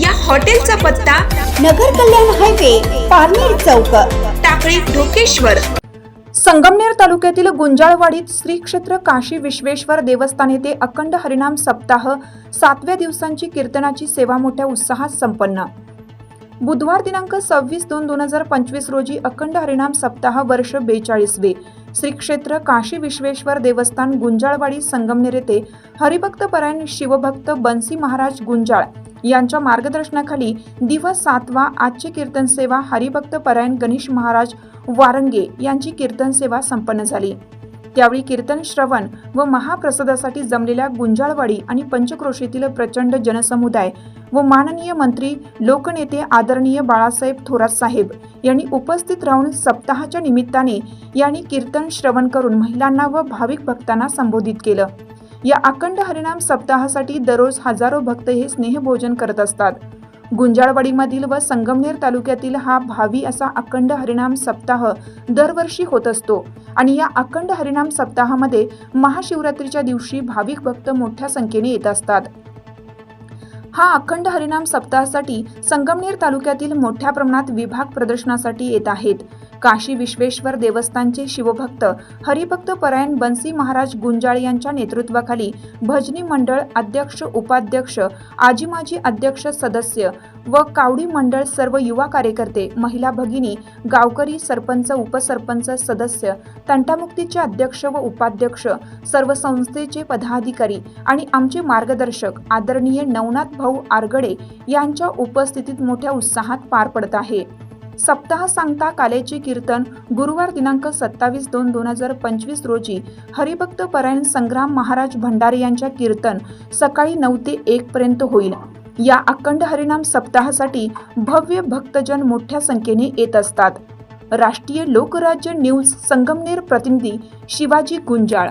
या हॉटेलचा पत्ता नगर कल्याण हायवे पारनेर चौक टाकळी ढोकेश्वर. संगमनेर तालुक्यातील गुंजाळवाडीत श्री क्षेत्र काशी विश्वेश्वर देवस्थान येथे अखंड हरिनाम सप्ताह सातव्या दिवसांची कीर्तनाची सेवा मोठ्या उत्साहात संपन्न. बुधवार दिनांक सव्वीस दोन दोन हजार पंचवीस रोजी अखंड हरिनाम सप्ताह वर्ष बेचाळीसवे. श्री क्षेत्र काशी विश्वेश्वर देवस्थान गुंजाळवाडी संगमनेर येथे हरिभक्त परायण शिवभक्त बन्सी महाराज गुंजाळ यांच्या मार्गदर्शनाखाली दिवस सातवा आजची कीर्तन सेवा हरिभक्त परायण गणेश महाराज वारंगे यांची कीर्तन सेवा संपन्न झाली. त्यावेळी कीर्तन श्रवण व महाप्रसादासाठी जमलेल्या गुंजाळवाडी आणि पंचक्रोशीतील प्रचंड जनसमुदाय व माननीय मंत्री लोकनेते आदरणीय बाळासाहेब थोरात साहेब यांनी उपस्थित राहून सप्ताहाच्या निमित्ताने यांनी कीर्तन श्रवण करून महिलांना व भाविक भक्तांना संबोधित केलं. या अखंड हरिनाम सप्ताहासाठी दररोज हजारो भक्त हे स्नेहभोजन करत असतात. गुंजाळवाडीमधील व संगमनेर तालुक्यातील हा भावी असा अखंड हरिणाम सप्ताह दरवर्षी होत असतो. आणि या अखंड हरिणाम सप्ताहामध्ये महाशिवरात्रीच्या दिवशी भाविक भक्त मोठ्या संख्येने येत असतात. हा अखंड हरिनाम सप्ताहासाठी संगमनेर तालुक्यातील मोठ्या प्रमाणात विभाग प्रदर्शनासाठी येत आहेत. काशी विश्वेश्वर देवस्थानचे शिवभक्त हरिभक्त परायण बन्सी महाराज गुंजाळ यांच्या नेतृत्वाखाली भजनी मंडळ अध्यक्ष उपाध्यक्ष आजी माजी अध्यक्ष सदस्य व कावडी मंडळ सर्व युवा कार्यकर्ते महिला भगिनी गावकरी सरपंच उपसरपंच सदस्य तंटामुक्तीचे अध्यक्ष व उपाध्यक्ष सर्व संस्थेचे पदाधिकारी आणि आमचे मार्गदर्शक आदरणीय नवनाथ भाऊ आरगडे यांच्या उपस्थितीत मोठ्या उत्साहात पार पडत आहे. सप्ताह सांगता कालेचे कीर्तन गुरुवार दिनांक सत्तावीस दोन दोन हजार पंचवीस रोजी हरिभक्त परायण संग्राम महाराज भंडारे यांच्या कीर्तन सकाळी नऊ ते एक पर्यंत होईल. या अखंड हरिनाम सप्ताहासाठी भव्य भक्तजन मोठ्या संख्येने येत असतात. राष्ट्रीय लोकराज्य न्यूज संगमनेर प्रतिनिधी शिवाजी गुंजाळ